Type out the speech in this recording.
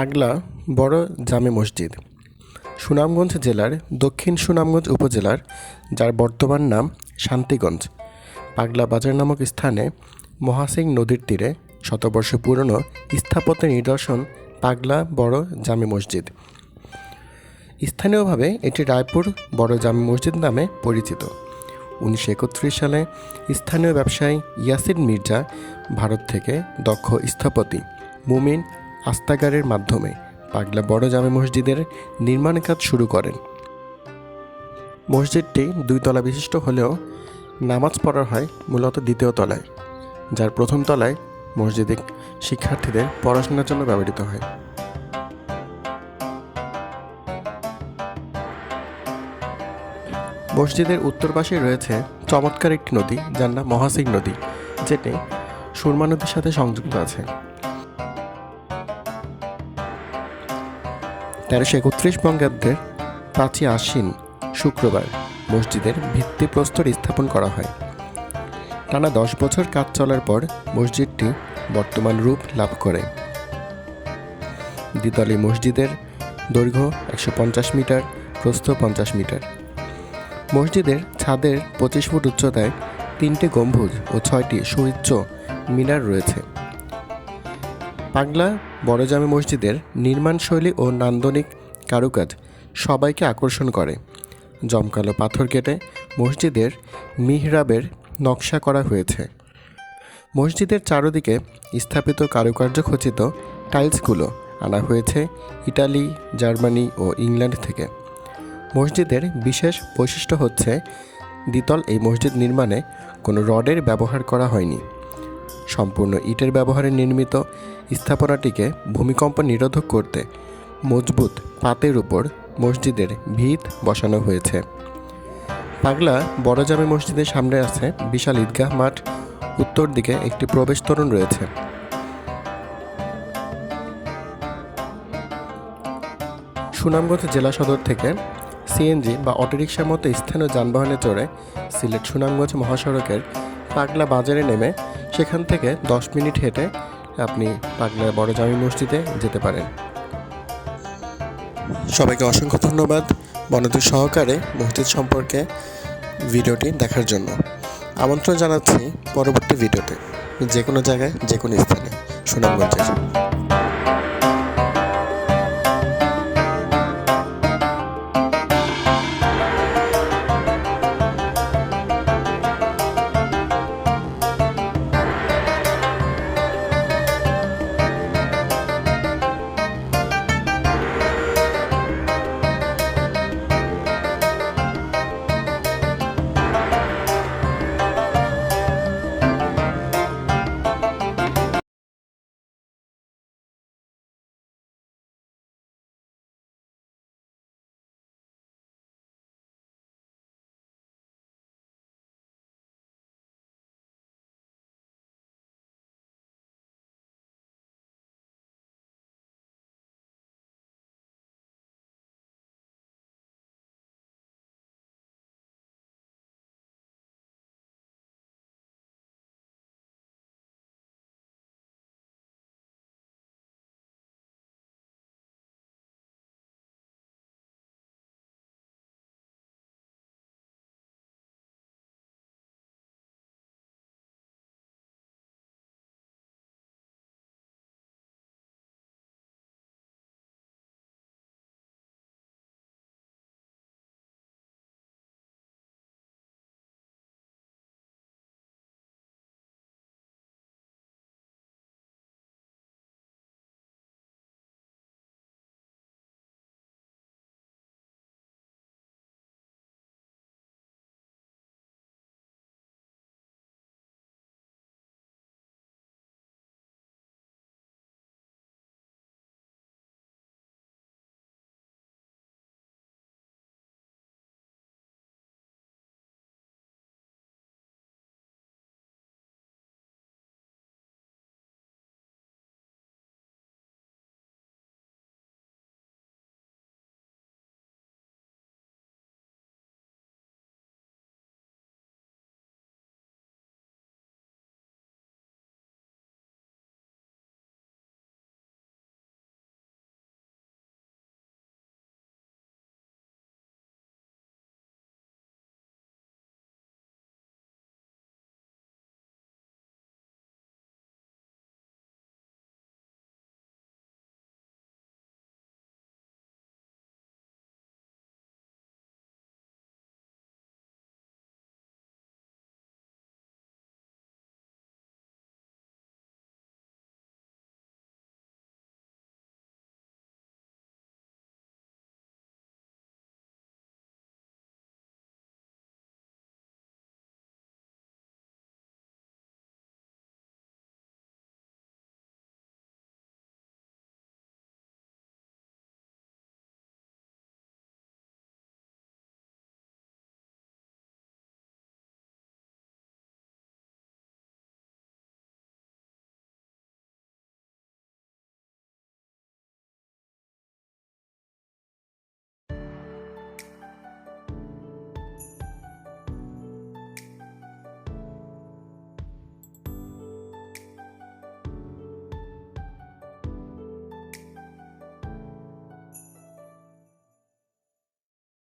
পাগলা বড় জামে মসজিদ। সুনামগঞ্জ জেলার দক্ষিণ সুনামগঞ্জ উপজেলার, যার বর্তমান নাম শান্তিগঞ্জ। পাগলা বাজার নামক স্থানে মহাসিং নদীর তীরে শতবর্ষ পুরনো স্থাপত্যের নিদর্শন পাগলা বড় জামে মসজিদ। স্থানীয়ভাবে এটি রায়পুর বড় জামে মসজিদ নামে পরিচিত। উনিশশো একত্রিশ সালে স্থানীয় ব্যবসায়ী ইয়াসিন মির্জা ভারত থেকে দক্ষ স্থপতি মুমিন আস্তাগারের মাধ্যমে পাগলা বড় জামে মসজিদের নির্মাণ কাজ শুরু করেন। মসজিদটি দুই তলা বিশিষ্ট হলেও নামাজ পড়া হয় মূলত দ্বিতীয় তলায়, যার প্রথম তলায় মসজিদে শিক্ষার্থীদের পড়াশোনার জন্য ব্যবহৃত হয়। মসজিদের উত্তর পাশে রয়েছে চমৎকার একটি নদী, যার নাম মহাসিং নদী, যেটি সুরমা নদীর সাথে সংযুক্ত আছে। তেরোশো একত্রিশ বঙ্গাব্দের পাঁচই আশ্বিন শুক্রবার মসজিদের ভিত্তিপ্রস্তর স্থাপন করা হয়। টানা দশ বছর কাজ চলার পর মসজিদটি বর্তমান রূপ লাভ করে। দ্বিতলী মসজিদের দৈর্ঘ্য একশো পঞ্চাশ মিটার, প্রস্থ পঞ্চাশ মিটার। মসজিদের ছাদের পঁচিশ ফুট উচ্চতায় তিনটে গম্বুজ ও ছয়টি সুউচ্চ মিনার রয়েছে। পাগলা, বড়জামে মসজিদের নির্মাণশৈলী ও নান্দনিক কারুকাজ সবাইকে আকর্ষণ করে। জমকালো পাথর কেটে মসজিদের মিহরাবের নকশা করা হয়েছে। মসজিদের চারদিকে স্থাপিত কারুকার্য খচিত টাইলসগুলো আনা হয়েছে ইটালি, জার্মানি ও ইংল্যান্ড থেকে। মসজিদের বিশেষ বৈশিষ্ট্য হচ্ছে, দ্বিতল এই মসজিদ নির্মাণে কোনো রডের ব্যবহার করা হয়নি। সম্পূর্ণ ইটের ব্যবহারে নির্মিত স্থাপনাটিকে ভূমিকম্প নিরোধক করতে মজবুত পাতের উপর মসজিদের ভিত বসানো হয়েছে। পাগলা বড় জামে মসজিদের সামনে আছে বিশাল ঈদগাহ মাঠ। উত্তর দিকে একটি প্রবেশ তোরণ রয়েছে। সুনামগঞ্জ জেলা সদর থেকে সিএনজি বা অটোরিকশার মতো স্থানীয় যানবাহনে চড়ে সিলেট সুনামগঞ্জ মহাসড়কের পাগলা বাজারে নেমে সেখান থেকে দশ মিনিট হেঁটে আপনি পাগলা বড় জামি মসজিদে যেতে পারেন। সবাইকে অসংখ্য ধন্যবাদ মনোযোগ সহকারে মসজিদ সম্পর্কে ভিডিওটি দেখার জন্য। আমন্ত্রণ জানাচ্ছি পরবর্তী ভিডিওতে। যে কোনো জায়গায়, যে কোনো স্থানে। সুনামগঞ্জের